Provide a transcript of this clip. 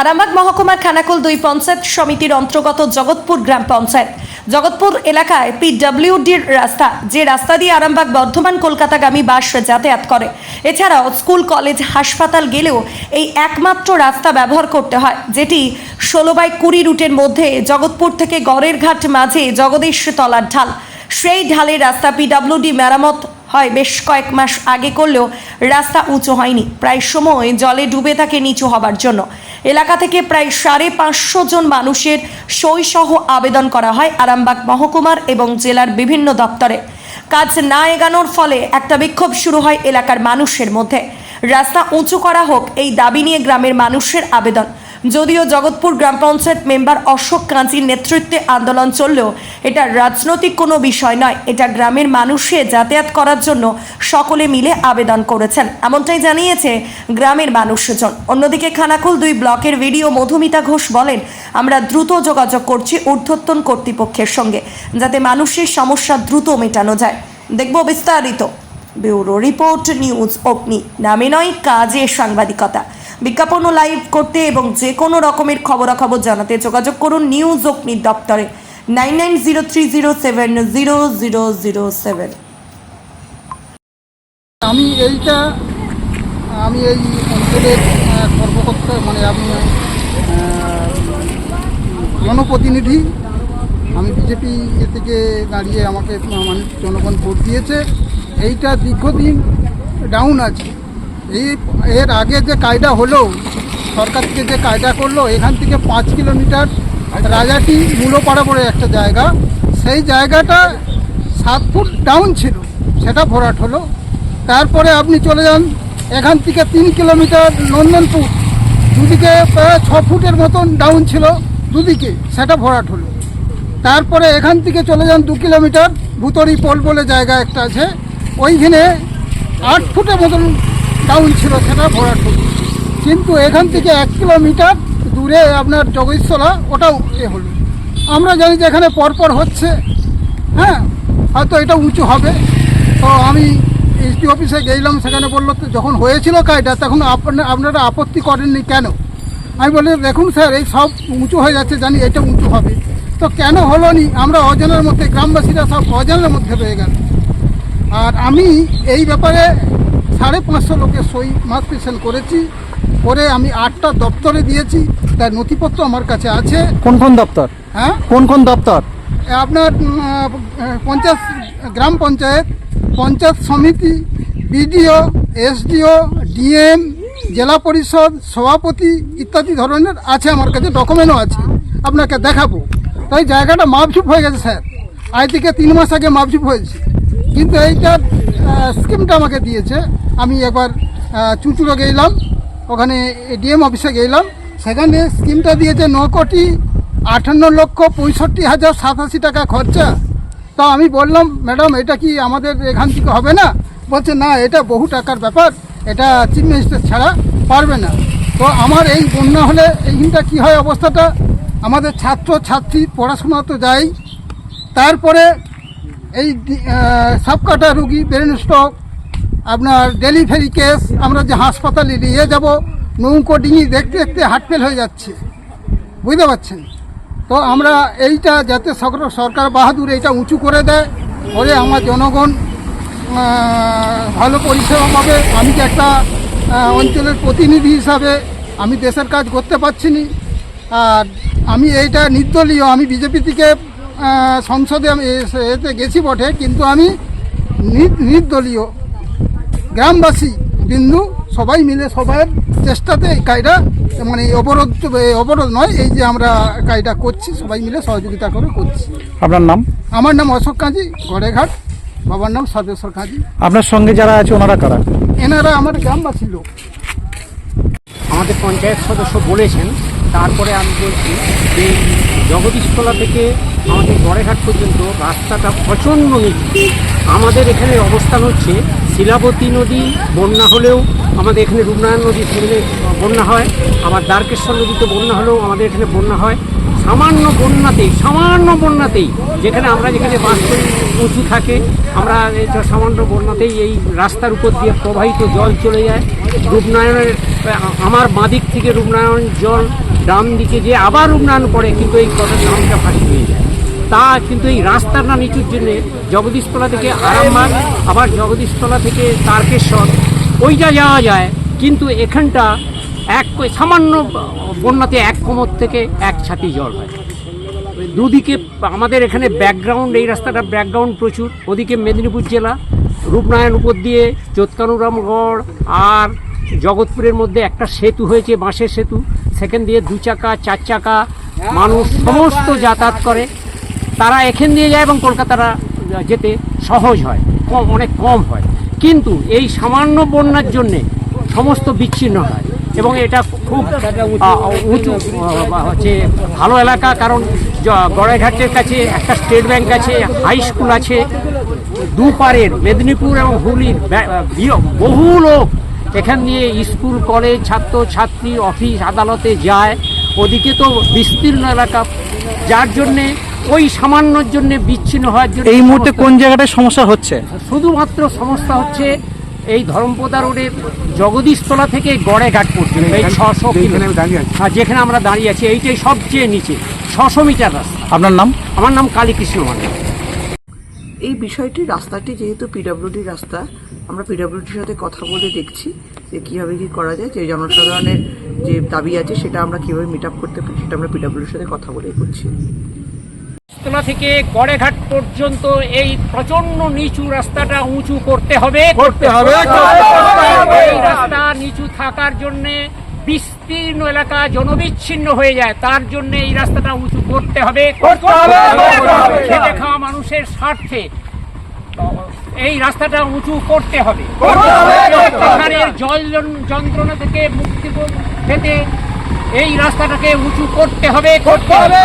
আরামবাগ মহকুমার খানাকুল দুই পঞ্চায়েত সমিতির অন্তর্গত জগৎপুর গ্রাম পঞ্চায়েত। জগৎপুর এলাকায় পিডব্লিউডির রাস্তা, যে রাস্তা দিয়ে আরামবাগ, বর্ধমান, কলকাতাগামী বাস যাতায়াত করে। এছাড়াও স্কুল, কলেজ, হাসপাতাল গেলেও এই একমাত্র রাস্তা ব্যবহার করতে হয়, যেটি ষোলো বাই কুড়ি রুটের মধ্যে জগৎপুর থেকে গড়ের ঘাট মাঝে জগদীশ তলার ঢাল। সেই ঢালের রাস্তা পিডব্লিউডি মেরামত হয় বেশ কয়েক মাস আগে করলেও রাস্তা উঁচু হয়নি। প্রায় সময় জলে ডুবে থাকে নিচু হবার জন্য। এলাকা থেকে প্রায় সাড়ে পাঁচশো জন মানুষের সইসহ আবেদন করা হয় আরামবাগ মহকুমার এবং জেলার বিভিন্ন দপ্তরে। কাজ না এগানোর ফলে একটা বিক্ষোভ শুরু হয় এলাকার মানুষের মধ্যে। রাস্তা উঁচু করা হোক, এই দাবি নিয়ে গ্রামের মানুষের আবেদন। যদিও জগৎপুর গ্রাম পঞ্চায়েত মেম্বার অশোক কাঞ্চির নেতৃত্বে আন্দোলন চললেও এটা রাজনৈতিক কোনো বিষয় নয়। এটা গ্রামের মানুষের যাতায়াত করার জন্য সকলে মিলে আবেদন করেছেন। এমনটাই জানিয়েছে গ্রামের মানুষজন। অন্যদিকে খানাকুল দুই ব্লকের ভিডিও মধুমিতা ঘোষ বলেন, আমরা দ্রুত যোগাযোগ করছি ঊর্ধ্বতন কর্তৃপক্ষের সঙ্গে, যাতে মানুষের সমস্যা দ্রুত মেটানো যায়। দেখব বিস্তারিত। ব্যুরো রিপোর্ট নিউজ অগ্নি। নামে নয়, কাজে সাংবাদিকতা। বিজ্ঞাপন লাইভ করতে এবং যে কোনো রকমের খবরাখবর জানাতে যোগাযোগ করুন নিউজ অগ্নি দপ্তরে। Nine nine zero three zero seven zero zero zero seven আমি এইটা, আমি এই অঞ্চলের কর্মকর্তা মানে আমি জনপ্রতিনিধি। আমি বিজেপি এ থেকে দাঁড়িয়ে আমাকে মানুষ জনগণ ভোট দিয়েছে। এইটা দীর্ঘদিন ডাউন আছে। এর আগে যে কায়দা হলো, সরকার থেকে যে কায়দা করল, এখান থেকে পাঁচ কিলোমিটার রাজাটি মূলপাড়া বলে একটা জায়গা, সেই জায়গাটা সাত ফুট ডাউন ছিল, সেটা ভরাট হলো। তারপরে আপনি চলে যান, এখান থেকে তিন কিলোমিটার নন্দনপুর, দুদিকে প্রায় ছ ফুটের মতন ডাউন ছিল, দুদিকে সেটা ভরাট হলো। তারপরে এখান থেকে চলে যান দু কিলোমিটার ভুতরি পোল বলে জায়গা একটা আছে, ওইখানে আট ফুটের মতন ডাউন ছিল সেটা ভরাট হলো কিন্তু এখান থেকে এক কিলোমিটার দূরে আপনার জগদীশতলা ওটাও এ হলো। আমরা জানি যে এখানে পরপর হচ্ছে হ্যাঁ? হয়তো এটা উঁচু হবে। তো আমি এসডি অফিসে গেলাম, সেখানে বলল যখন হয়েছিল কাজটা, তখন আপনারা আপনারা আপত্তি করেননি কেন? আমি বলি, দেখুন স্যার, এই সব উঁচু হয়ে যাচ্ছে, জানি এটা উঁচু হবে। তো কেন হলো নি আমরা অজানার মধ্যে, গ্রামবাসীরা সব অজানার মধ্যে রয়ে গেল। আর আমি এই ব্যাপারে সাড়ে পাঁচশো লোকের সই মাস পেশন করেছি। করে আমি আটটা দপ্তরে দিয়েছি তার নথিপত্র আমার কাছে আছে। কোন কোন দপ্তর? হ্যাঁ? কোন কোন দপ্তর? আপনার পঞ্চায়েত গ্রাম পঞ্চায়েত পঞ্চায়েত সমিতি বিডিও এসডিও ডিএম জেলা পরিষদ সভাপতি ইত্যাদি ধরনের আছে আমার কাছে ডকুমেন্টও আছে আপনাকে দেখাবো। তাই জায়গাটা মাপঝুপ হয়ে গেছে স্যার। আজ থেকে তিন মাস আগে মাপঝুপ হয়েছে। কিন্তু এইটার স্কিমটা আমাকে দিয়েছে আমি একবার চুঁচুড়ো গেলাম, ওখানে ডিএম অফিসে গেলাম। সেখানে স্কিমটা দিয়েছে ন কোটি আটান্ন লক্ষ পঁয়ষট্টি হাজার সাতাশি টাকা খরচা। তা আমি বললাম, ম্যাডাম, এটা কি আমাদের এখান থেকে হবে না? বলছে, না, এটা বহু টাকার ব্যাপার। এটা চিফ মিনিস্টার ছাড়া পারবে না। তো আমার এই বন্যা হলে এইখানটা কী হয় অবস্থাটা? আমাদের ছাত্র ছাত্রী পড়াশোনা তো যায় তারপরে এই সবকাটা রুগী, ব্রেন স্ট্রোক আপনার ডেলিভারি কেস আমরা যে হাসপাতালে নিয়ে যাব, নৌকো ডিঙি দেখতে দেখতে হার্ট ফেল হয়ে যাচ্ছে। বুঝতে পারছেন? তো আমরা এইটা যাতে সরকার বাহাদুর এইটা উঁচু করে দেয়, বলে আমার জনগণ ভালো পরিষেবা পাবে। আমি যে একটা অঞ্চলের প্রতিনিধি হিসাবে আমি দেশের কাজ করতে পারছি নি। আর আমি এইটা নির্দলীয়, আমি বিজেপি থেকে সংসদে আমি এতে গেছি বটে, কিন্তু আমি নির্দলীয়। গ্রামবাসী বিন্দু সবাই মিলে সবার চেষ্টাতে এই কাজটা মানে এই অবরোধ এই অবরোধ নয় এই যে আমরা কাজটা করছি সবাই মিলে সহযোগিতা করে করছি। আপনার নাম? আমার নাম অশোক কাঁজি গড়েঘাট। বাবার নাম সর্বেশ্বর কাঁজি। আপনার সঙ্গে যারা আছে ওনারা কারা? এনারা আমার গ্রামবাসী লোক। আমাদের পঞ্চায়েত সদস্য বলেছেন তারপরে আমি বলছি যে জগদীশতলা থেকে আমাদের গড়েঘাট পর্যন্ত রাস্তাটা প্রচণ্ড নিচু। আমাদের এখানে অবস্থান হচ্ছে শিলাবতী নদী বন্যা হলেও আমাদের এখানে রূপনারায়ণ নদী সেখানে বন্যা হয়। আবার দ্বারকেশ্বর নদীতে বন্যা হলেও আমাদের এখানে বন্যা হয়। সামান্য বন্যাতেই সামান্য বন্যাতেই যেখানে আমরা যেখানে বাস করি, উঁচু থাকে, আমরা সামান্য বন্যাতেই এই রাস্তার উপর দিয়ে প্রবাহিত জল চলে যায়। রূপনারায়ণের, আমার বাঁদিক থেকে রূপনারায়ণ জল, ডান দিকে যে আবার রূপনারায়ণ পড়ে, কিন্তু এই কলের নামটা ফাঁসি হয়ে যায়। তা কিন্তু এই রাস্তার রাস্তাটা নিচুর জন্যে জগদীশতলা থেকে আরামবাগ, আবার জগদীশতলা থেকে তারকেশ্বর। ওইটা যাওয়া যায়, কিন্তু এখানটা এক সামান্য বন্যাতে এক কোমর থেকে এক ছাতি জল হয়। দুদিকে আমাদের এখানে ব্যাকগ্রাউন্ড এই রাস্তাটা ব্যাকগ্রাউন্ড প্রচুর। ওদিকে মেদিনীপুর জেলা, রূপনারায়ণ উপর দিয়ে চোৎকানুরামগড় আর জগৎপুরের মধ্যে একটা সেতু হয়েছে, বাঁশের সেতু। সেখান দিয়ে দু চাকা, চার চাকা মানুষ সমস্ত যাতায়াত করে। তারা এখান দিয়ে যায় এবং কলকাতারা যেতে সহজ হয়, কম, অনেক কম হয়। কিন্তু এই সামান্য বন্যার জন্যে সমস্ত বিচ্ছিন্ন হয় এবং এটা খুব উঁচু হচ্ছে ভালো এলাকা কারণ গড়াইঘাটের কাছে একটা স্টেট ব্যাংক আছে, হাই স্কুল আছে দুপারের মেদিনীপুর এবং হুগলির বহু লোক এখান দিয়ে স্কুল, কলেজ, ছাত্র, ছাত্রী, অফিস, আদালতে যায়। ওদিকে তো বিস্তীর্ণ এলাকা। যার জন্যে ওই সামান্যর জন্যে বিচ্ছিন্ন হওয়ার জন্য এই মুহূর্তে কোন জায়গাটায় সমস্যা হচ্ছে? শুধুমাত্র সমস্যা হচ্ছে এই ধর্মপদা রোডের জগদীশতলা থেকে গড়েঘাট পর্যন্ত এই ছশো যেখানে আমরা দাঁড়িয়ে আছি এইটাই সবচেয়ে নিচে ছশো মিটার রাস্তা। আপনার নাম? আমার নাম কালীকৃষ্ণ মান্না এই বিষয়টি রাস্তাটি যেহেতু পিডাব্লিউডি রাস্তা আমরা পিডাব্লিউডির সাথে কথা বলে দেখছি যে কীভাবে কী করা যায় যে জনসাধারণের যে দাবি আছে সেটা আমরা কীভাবে মিট আপ করতে পারি সেটা আমরা পিডাব্লিউডির সাথে কথা বলে করছি। তলা থেকে গড়েঘাট পর্যন্ত এই প্রচণ্ড নিচু রাস্তাটা উঁচু করতে হবে করতে হবে এই রাস্তা নিচু থাকার জন্য বিস্তীর্ণ এলাকা জনবিচ্ছিন্ন হয়ে যায় তার জন্য এই রাস্তাটা উঁচু করতে হবে খেটে খাওয়া মানুষের স্বার্থে এই রাস্তাটা উঁচু করতে হবে এখানের জল যন্ত্রণা থেকে মুক্তি পেতে এই রাস্তাটাকে উঁচু করতে হবে করতে হবে